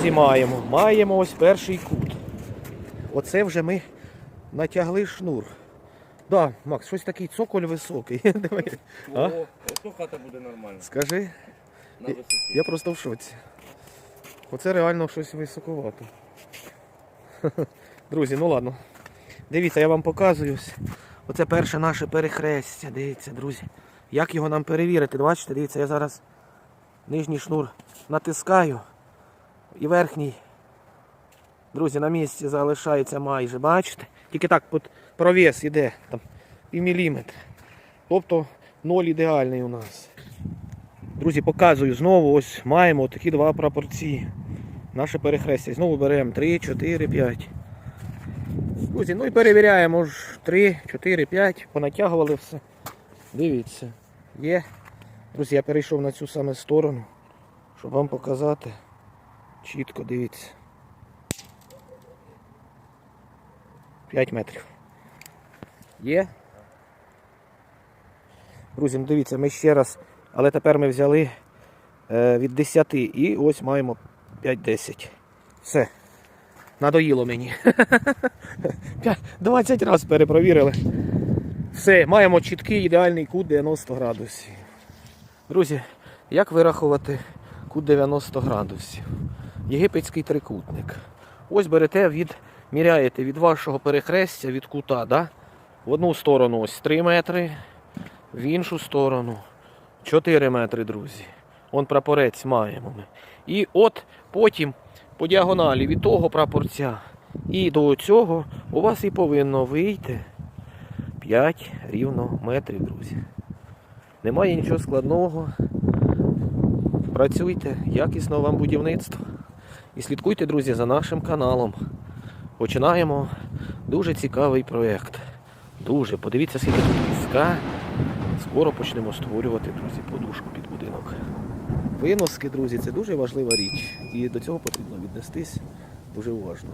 друзі, маємо? Маємо ось перший кут. Оце вже ми натягли шнур. Да, Макс, щось такий цоколь високий. Диви. А? О, ото хата буде нормальна. Скажи, На висоті. я просто в шоці. Оце реально щось високовато. Друзі, ну ладно. Дивіться, я вам показую. Оце перше наше перехрестя. Дивіться, друзі. Як його нам перевірити? Бачите, дивіться, я зараз нижній шнур натискаю і верхній. Друзі, на місці залишається майже, бачите? Тільки так от провіс іде, там пів міліметра. Тобто ноль ідеальний у нас. Друзі, показую знову, ось маємо такі два прапорці. Наше перехрестя. Знову беремо 3, 4, 5. Друзі, ну і перевіряємо ж 3, 4, 5, понатягували все. Дивіться, є. Друзі, я перейшов на цю саме сторону, щоб вам показати. Чітко дивіться. 5 метрів. Є. Друзі, ну дивіться, ми ще раз, але тепер ми взяли е, від 10 і ось маємо 5-10. Все. Надоїло мені. 20 разів перепровірили. Все, маємо чіткий ідеальний кут 90 градусів. Друзі, як вирахувати кут 90 градусів? Єгипетський трикутник. Ось берете від, міряєте від вашого перехрестя від кута, да? в одну сторону ось 3 метри, в іншу сторону 4 метри, друзі. Он прапорець маємо ми. І от потім по діагоналі від того прапорця і до цього у вас і повинно вийти 5 рівно метрів, друзі. Немає нічого складного. Працюйте, якісно вам будівництво. І слідкуйте, друзі, за нашим каналом. Починаємо дуже цікавий проєкт. Дуже. Подивіться, скільки тут піска. Скоро почнемо створювати, друзі, подушку під будинок. Виноски, друзі, це дуже важлива річ. І до цього потрібно віднестись дуже уважно.